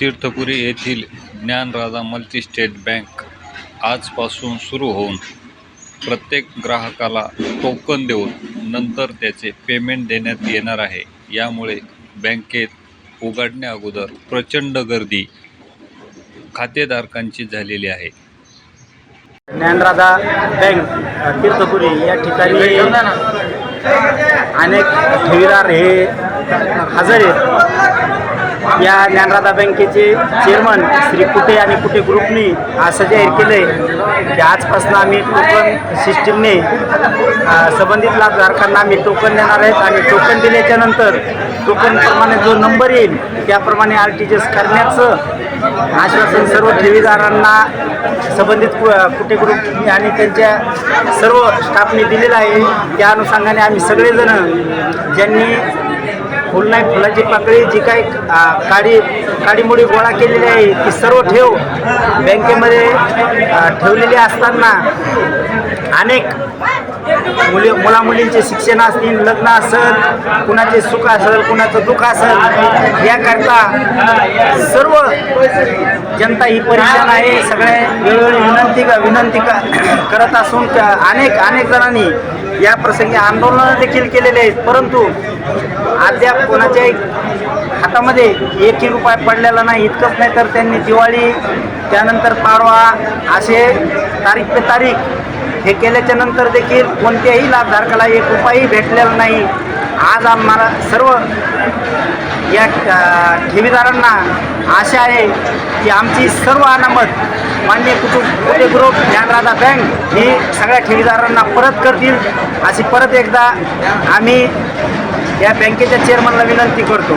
तीर्थपुरी येथील ज्ञानराजा multi-state bank आजपासून सुरू होऊन प्रत्येक ग्राहकाला टोकन देऊन नंतर त्याचे पेमेंट देण्यात येणार आहे. यामुळे बँकेत उघडण्या अगोदर प्रचंड गर्दी खातेधारकांची झालेली आहे. ज्ञानराधा बँक तीर्थपुरी या ठिकाणी अनेक ठेवीदार हे हजर आहेत. या ज्ञानराधा बँकेचे चेअरमन श्री कुटे आणि कुटे ग्रुपनी असं जाहीर केलं आहे की आजपासून आम्ही टोकन सिस्टीमने संबंधित लाभधारकांना आम्ही टोकन देणार आहेत. आणि टोकन दिल्याच्या नंतर टोकनप्रमाणे जो नंबर येईल त्याप्रमाणे आर टी जी एस करण्याचं आश्वासन सर्व ठेवीदारांना संबंधित कुठे ग्रुप आणि त्यांच्या सर्व स्टाफने दिलेलं आहे. त्या अनुषंगाने आम्ही सगळेजण ज्यांनी फुल नाही फुलाची पाकळी जी काही काडी काडीमोडी गोळा केलेली आहे ती सर्व ठेव. बँकेमध्ये ठेवलेली असताना अनेक मुली मुलामुलींचे शिक्षण असतील लग्न असेल कुणाचे सुख असेल कुणाचं दुःख असेल याकरता सर्व जनता ही परेशान आहे. सगळ्या वेळोवेळी विनंती विनंती करत असून अनेक अनेक जणांनी या प्रसंगी आंदोलनं देखील केलेले आहेत. परंतु अद्याप कोणाच्याही हातामध्ये एकही रुपया पडलेला नाही इतकंच नाही तर त्यांनी दिवाळी त्यानंतर पाडवा असे तारीख पे तारीख हे केल्याच्यानंतर देखील कोणत्याही लाभधारकाला एक रुपयाही भेटलेला नाही. आज आम्हाला सर्व या ठेवीदारांना आशा आहे की आमची सर्व अनामत मान्य कुटुंब ग्रुप ज्ञानराधा बँक ही सगळ्या ठेवीदारांना परत करतील. अशी परत एकदा आम्ही या बँकेच्या चेअरमनला विनंती करतो.